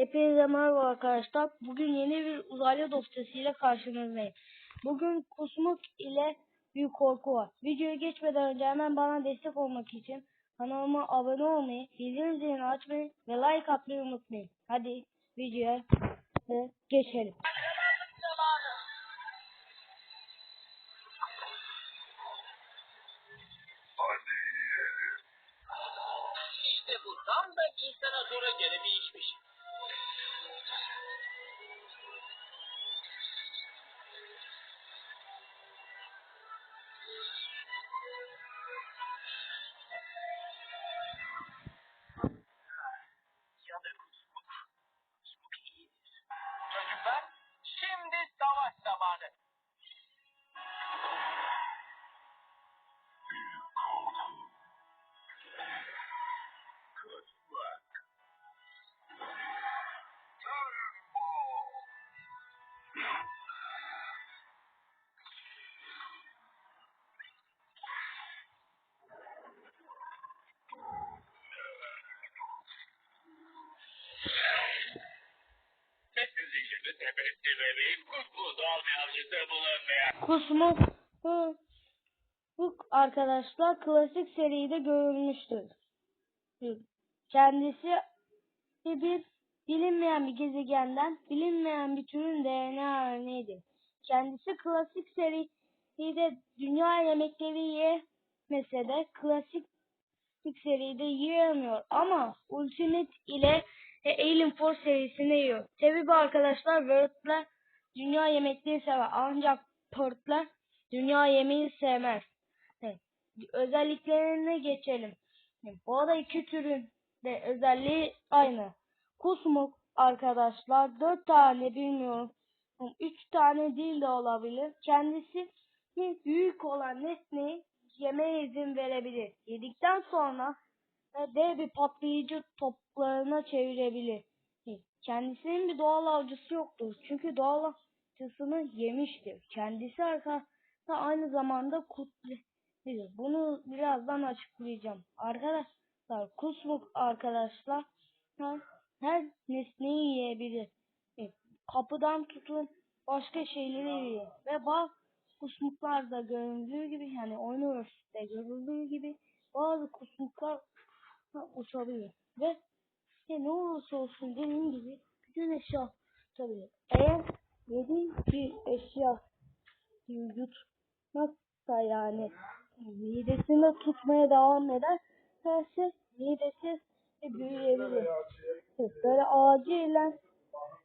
Hepinize merhaba arkadaşlar. Bugün yeni bir uzaylı dosyasıyla karşınızdayım. Bugün kusmuk ile büyük korku var. Videoya geçmeden önce hemen bana destek olmak için kanalıma abone olmayı, bildirim zilini açmayı ve like atmayı unutmayın. Hadi videoya e, geçelim. İşte bu tam da insana zora göre bir işmiş. Kusmuğu doğal bir avcısı bulunmayan. Kusmuk arkadaşlar klasik seride görülmüştür. Kendisi bir bilinmeyen bir gezegenden bilinmeyen bir türün DNA örneğidir. Kendisi klasik seride dünya yemekleri yemese de klasik seride yiyemiyor ama Ultimate ile Alien Force serisinde yiyor. Bu arkadaşlar Word'ler dünya yemekleri sever ancak Port'lar dünya yemeği sevmez. Özelliklerine geçelim. Bu arada iki türün de özelliği aynı. Kusmuk arkadaşlar dört tane bilmiyorum. Üç tane değil de olabilir. Kendisi büyük olan nesneyi yemeye izin verebilir. Yedikten sonra dev bir patlayıcı toplarına çevirebilir. Kendisinin bir doğal avcısı yoktur. Çünkü doğal avcısını yemiştir. Kendisi arkadaşlar aynı zamanda kutlu. Bunu birazdan açıklayacağım. Arkadaşlar kusmuk arkadaşlar her, nesneyi yiyebilir. E, Kapıdan tutun başka şeyleri yiyor. Ve bazı kusmuklarda görüldüğü gibi yani oyun örtüsünde görüldüğü gibi bazı kusmuklar uçabiliyor. Ve e, ne olursa olsun dediğim gibi bütün eşya tabii. Eğer yediğin bir eşya yutmazsa yani midesinde tutmaya devam ederse midesi büyüyebilir. Böyle acilen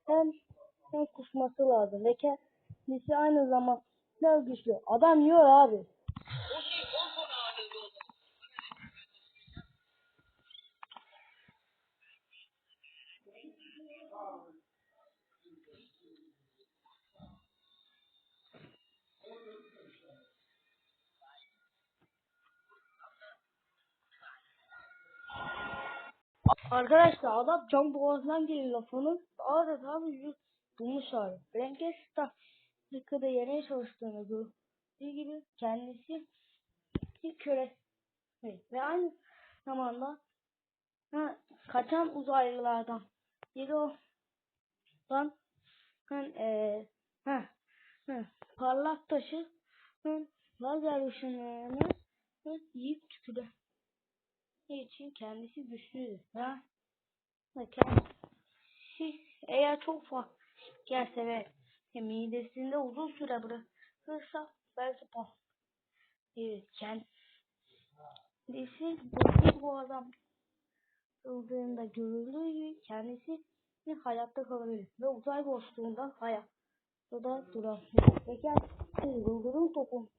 hem, hem kusması lazım ve kendisi aynı zamanda güçlü. Adam yiyor abi. O şey Volkan anında oldu. Arkadaşlar adam can boğazdan geliyor lafının adeta bir bulmuş hali. Frankenstein yıkıda yemeye çalıştığını gördüğü gibi kendisi bir köre ve aynı zamanda ha, kaçan uzaylılardan biri olan ben e, ha, ha, parlak taşı. Hı, lazer ışınlarını hı, yiyip tükürür için? Kendisi güçlüdür. Ya, ve kendisi eğer çok fazla gelse ve midesinde uzun süre bırakırsa belki pas. Evet, kendisi bu adam öldüğünde görüldüğü gibi kendisi hayatta kalabilir ve uzay boşluğunda hayatta da durabilir. Ve kendisi yıldırım topun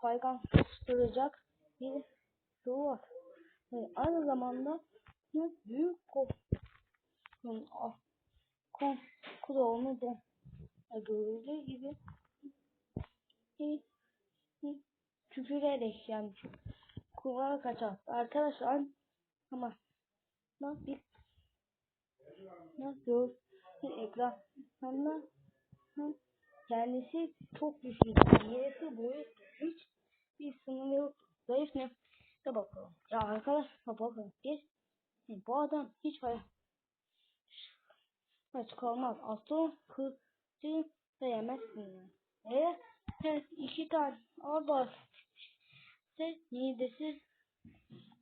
kaygan tutturacak bir sıvı var. Ve aynı zamanda büyük korkun kontrolünü de görüldüğü gibi tükürerek yani kulağına kaçar. Arkadaşlar ama nasıl nasıl ekran kendisi çok güçlü. Yerisi boyu hiç bir sınırı yok. Zayıf ne? De bakalım. Ya arkadaşlar bakın biz bu adam hiç hayal Aç kalmaz. Aslan kılıcı da yemezsin. Eğer her iki tane arda ise midesi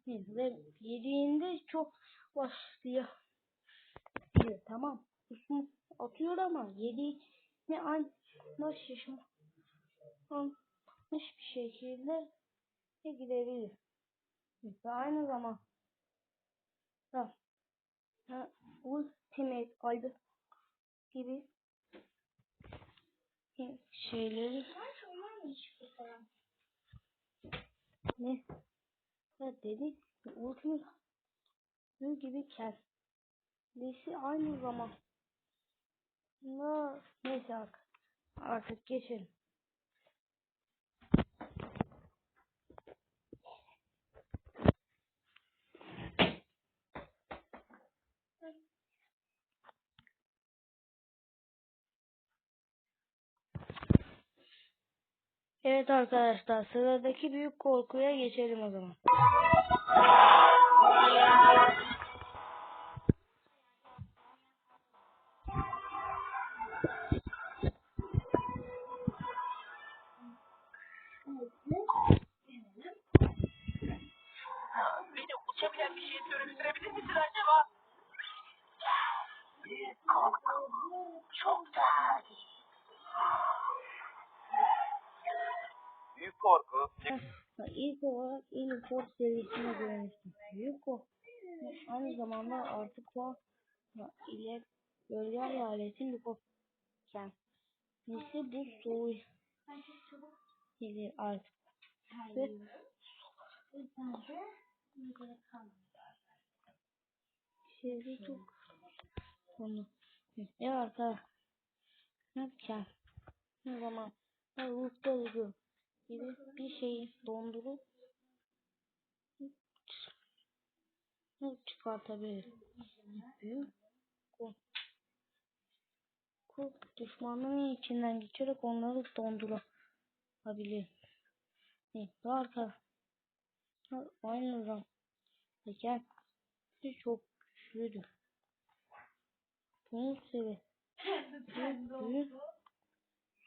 ve yediğinde çok başlıyor. Diyor, tamam. Kusmu atıyor ama yediğini aynı şişmanmış bir şekilde gidebilir. Ve aynı zamanda ha, Ultimate Idol gibi şeyleri ne ya dedi Ultimate gibi kendisi aynı zamanda neyse artık, artık geçelim. Evet arkadaşlar sıradaki büyük korkuya geçelim o zaman. Korku. İlk olarak Illiforce serisine görmüştüm. Korku. Aynı zamanda artık o ile bölge hayaletin bir korku. Kendisi bu soğuğu gelir artık. Ve Şeyde çok konu. Evet arkadaşlar. Ne zaman? Ben ruhta. Gibi bir şeyi dondurup çıkartabilir. Büyük korku düşmanların içinden geçerek onları dondurabilir. Evet arkadaşlar. Aynı zamanda çok güçlüdür. Bunun sebebi büyük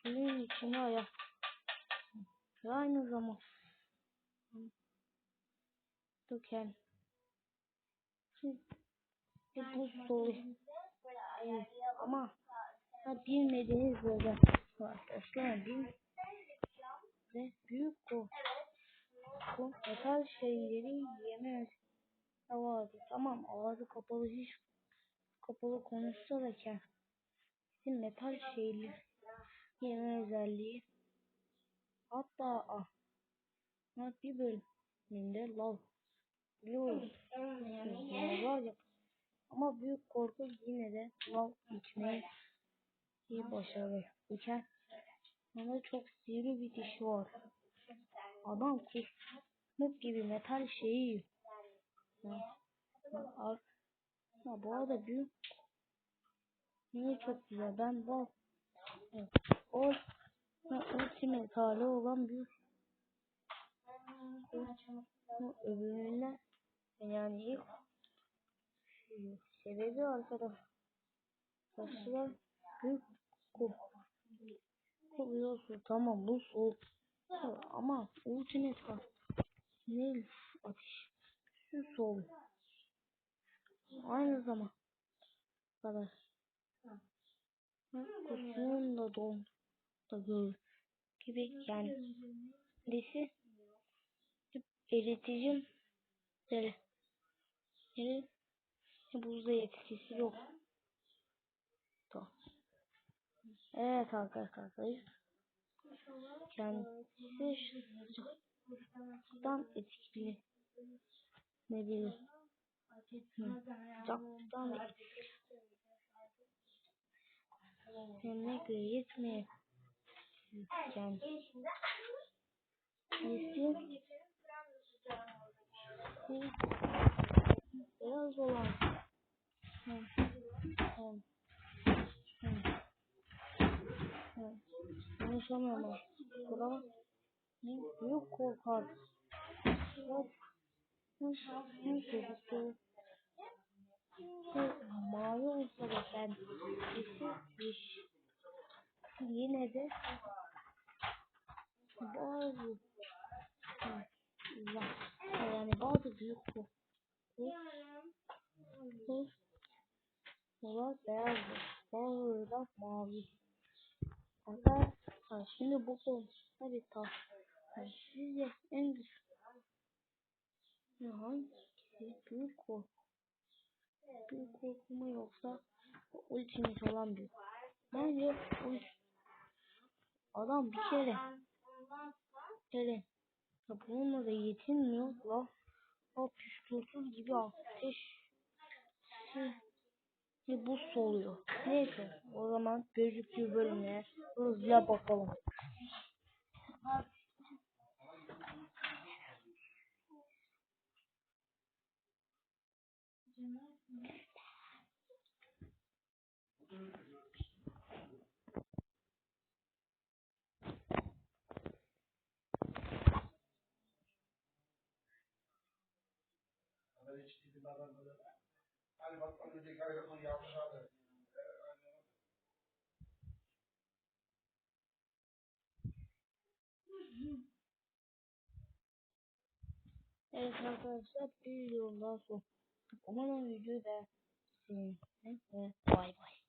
suyun içine ayak aynı zamanda döken ve buz dolu. ama bilmediğiniz böyle arkadaşlar bir ve büyük korku bu metal şeyleri yemez vardı. Tamam ağzı kapalı hiç kapalı konuşsa da kendisi metal şeyleri yeme özelliği hatta ah bir bölümünde lav biliyoruz var ya ama büyük korku yine de lav içmeyi iyi başarır. İken ona çok sivri bir dişi var. Adam kusmuk gibi metal şeyi. Ha, ha, ha, bu arada büyük Niye çok güzel. Ben evet, o ultimate hali olan bu öbürüne yani ilk sebebi arkadaşlar büyük korku biliyorsun tamam bu soğuk. Ama ultimate var ne ateş? Şu soğuk. Aynı zaman. Kadar kusumun da don gör gibi yani desi eriticim deri deri buzda etkisi yok tamam. evet arkadaşlar kendisi sıcaktan etkili ne bilir sıcaktan etkili Kesinlikle yetmiyor. Kendisi beyaz olan hı, hı, hı, hı. konuşamıyorum. Kurama büyük korkar. Hop. Neyse bu mavi olsa da ben yine de bazı Allah yani bazı büyük kuş kuş beyazdır bazıları mavi Arkadaşlar şimdi bu konu harita yani sizce en güçlü ne hangisi büyük korku büyük korku mu yoksa ultimate olan büyük bence ult adam bir kere bir kere ya bununla da yetinmiyor la o püskürtür gibi ateş bir buz oluyor. Neyse o zaman gözüktüğü bölümlere hızlıca bakalım. Evet arkadaşlar bir videodan sonra umarım videoyu beğenmişsiniz ve bay bay.